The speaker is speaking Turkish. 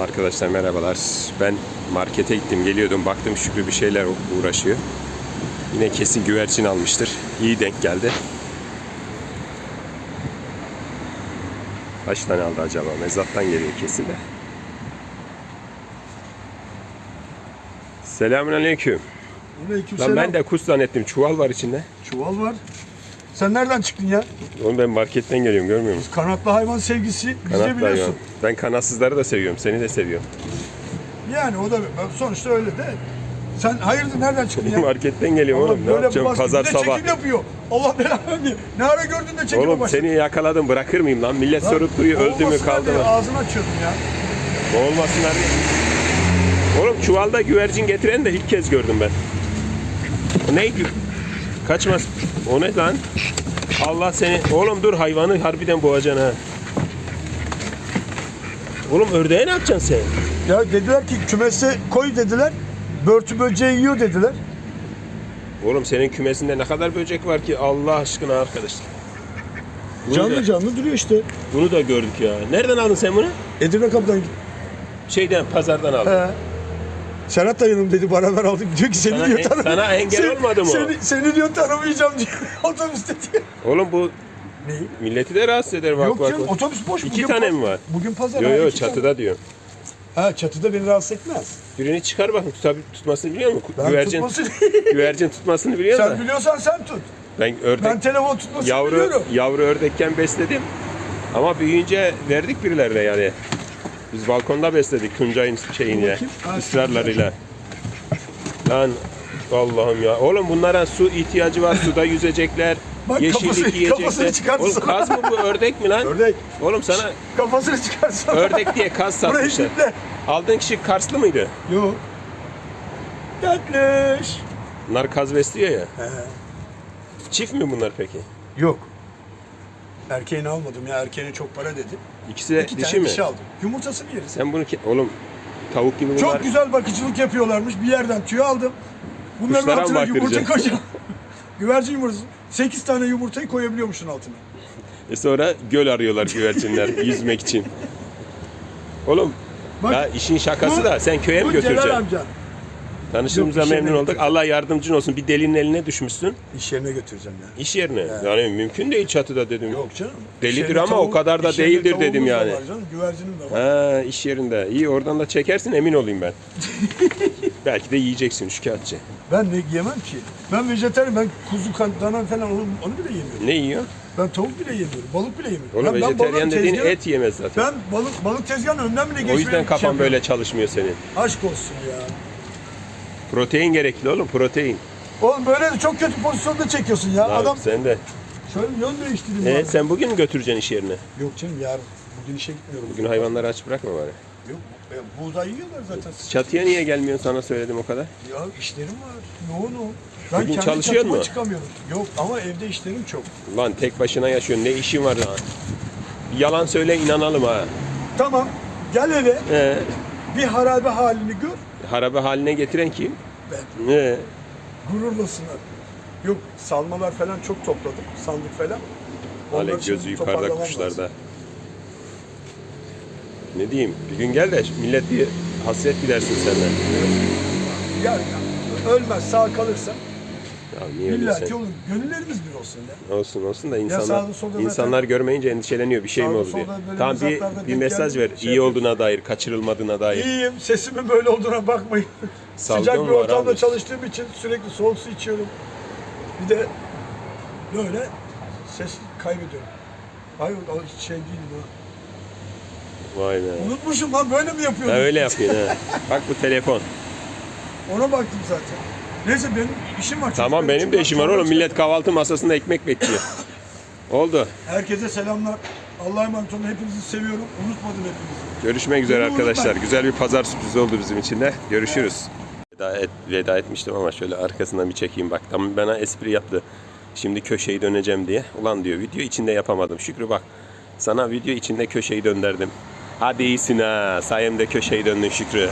Arkadaşlar merhabalar. Ben markete gittim geliyordum. Baktım Şükrü bir şeyler uğraşıyor. Yine kesin güvercin almıştır. İyi denk geldi. Kaç tane aldı acaba? Mezattan geliyor kesin de. Selamünaleyküm. Lan Aleykümselam. ben de kus zannettim. Çuval var içinde. Çuval var. Sen nereden çıktın ya? Oğlum ben marketten geliyorum görmüyor musun? Kanatlı hayvan sevgisi bizde Kanatlı biliyorsun. hayvan. Ben kanatsızları da seviyorum. Seni de seviyorum. Yani o da sonuçta öyle de. Sen hayırdır nereden çıktın ya? marketten geliyorum oğlum. Ne yapacağım baskı- pazar bir de sabah. çekim yapıyor. Allah belanı diye. Ne ara gördün de çekime Oğlum başladın? seni yakaladım bırakır mıyım lan? Millet sorup duruyor öldü mü olmasınlar kaldı diye mı? Ağzını açıyordum ya. Olmasınlar diye. Oğlum çuvalda güvercin getiren de ilk kez gördüm ben. Neydi? Kaçmaz. O ne lan? Allah seni. Oğlum dur hayvanı harbiden boğacaksın ha. Oğlum ördeğe ne yapacaksın sen? Ya dediler ki kümese koy dediler. Börtü böceği yiyor dediler. Oğlum senin kümesinde ne kadar böcek var ki Allah aşkına arkadaşlar. Bunu Canlı da, canlı duruyor işte. bunu da gördük ya. Nereden aldın sen bunu? Edirne kapıdan Şeyden pazardan aldım. He. Serhat dayının dedi beraber aldık. Diyor ki seni Sana diyor en- tanı- sana engel olmadı mı? Seni, seni diyor tanımayacağım diyor otobüste diyor. Oğlum bu Neyi? milleti de rahatsız eder bak Yok bak. bak. otobüs boş. İki Bugün tane mi var? Bugün pazar. Yo ha, yo iki çatıda diyor. Ha çatıda beni rahatsız etmez. Birini çıkar bakın tutab tutmasını biliyor musun? Ben güvercin tutmasını... güvercin tutmasını biliyor sen musun? biliyorsan sen tut. Ben ördek Ben telefon tutmasını yavru biliyorum. yavru ördekken besledim. Ama büyüyünce verdik birilerine yani. Biz balkonda besledik Tuncay'ın. Ha, ısrarlarıyla. Lan Allah'ım ya. Oğlum bunlara su ihtiyacı var. Suda yüzecekler. Bak yeşillik kafası- yiyecekler. kafasını çıkartsın. Oğlum kaz mı bu ördek mi lan? Ördek. Oğlum sana Kafasını çıkarsana. ördek diye kaz satmışlar. Aldığın kişi Karslı mıydı? Yok. Tatlış. Bunlar kaz besliyor ya. He. Çift mi bunlar peki? Yok. Erkeğini almadım ya. Erkeğine çok para dedi. İkisi de İki dişi tane mi? dişi aldım. Yumurtasını yeriz. Sen bunu ki- oğlum tavuk gibi bunlar. Çok güzel bakıcılık yapıyorlarmış. Bir yerden tüy aldım. Bunların Kuşlara mı altına yumurta baktıracaksın? koyacağım. Güvercin yumurtası. 8 tane yumurtayı koyabiliyormuşsun altına. E sonra göl arıyorlar güvercinler yüzmek için. Oğlum Bak, ya işin şakası bu- da sen köye mi Bu Celal götüreceksin? amca. Tanıştığımıza Yok, iş memnun yerine olduk. Allah yardımcın olsun. Bir delinin eline düşmüşsün. İş yerine götüreceğim ya. İş yerine. Yani mümkün değil çatıda dedim. Yok canım. Delidir İş yerinde ama o kadar da iş değildir dedim tavuğumuz da yani. var canım, güvercinim de var. Ha iş yerinde. İyi oradan da çekersin emin olayım ben. Belki de yiyeceksin şikayetçi. Ben ne yemem ki? Ben vejetaryenim. Ben kuzu, kan, dana falan onu, onu bile yemiyorum. Ne yiyor? Ben tavuk bile yemiyorum. Balık bile yemiyorum. Oğlum ben, ben vejeteryan balığın dediğin tezgahı- et yemez zaten. Ben balık balık tezgahının önünden bile geçmeyi O yüzden kafan şey böyle çalışmıyor senin. Aşk olsun ya. Protein gerekli oğlum protein. Oğlum böyle de çok kötü pozisyonda çekiyorsun ya. Lan Adam sen de. şöyle yön değiştireyim. E, bari. sen bugün mü götüreceksin iş yerine? Yok canım yarın. Bugün işe gitmiyorum. Bugün hayvanları aç bırakma bari. Yok. E, buğday yiyorlar zaten. Çatıya niye gelmiyorsun sana söyledim o kadar. Ya işlerim var. Yoğun o. Ben Bugün kendi çalışıyor mu? çıkamıyorum. Yok ama evde işlerim çok. Lan tek başına yaşıyorsun ne işin var lan. Yalan söyle inanalım ha. Tamam. Gel eve. Ee, Bir harabe halini gör. Harabe haline getiren kim? Ben. Ee, Gururlasınlar. Yok salmalar falan çok topladım. Sandık falan. Onlar Alek gözü yukarıda kuşlarda. lazım. Ne diyeyim? Bir gün gel de millet bir hasret gidersin senden. Gel ya. Ölmez sağ kalırsa Ya niye öyle illa sen? ki olur. Gönüllerimiz bir olsun ya. Olsun olsun da insanlar sağda solda zaten- insanlar görmeyince endişeleniyor bir şey mi Sağda oldu diye. solda böyle Tamam bir, bir denk mesaj ver. şey iyi olduğuna dair, kaçırılmadığına dair. İyiyim. Sesimin böyle olduğuna bakmayın. Salgın Sıcak bir var ortamda abi. çalıştığım için sürekli soğuk su içiyorum. Bir de böyle ses kaybediyorum. Hayır hiç şey değil ha. Vay be. Unutmuşum lan böyle mi yapıyordum? Ha, öyle yapıyorsun ha. Bak bu telefon. Ona baktım zaten. Neyse benim işim var. Tamam benim de işim var oğlum. Millet kahvaltı masasında ekmek bekliyor. Oldu. Herkese selamlar. Allah'a emanet olun. Hepinizi seviyorum. Unutmadım hepinizi. Görüşmek üzere Bunu arkadaşlar. unutma. Güzel bir pazar sürprizi oldu bizim için de. Görüşürüz. Veda, et, veda etmiştim ama şöyle arkasından bir çekeyim bak. Tam bana espri yaptı. Şimdi köşeyi döneceğim diye. Ulan diyor video içinde yapamadım. Şükrü bak. Sana video içinde köşeyi döndürdüm. Hadi iyisin ha. Sayemde köşeyi döndün Şükrü.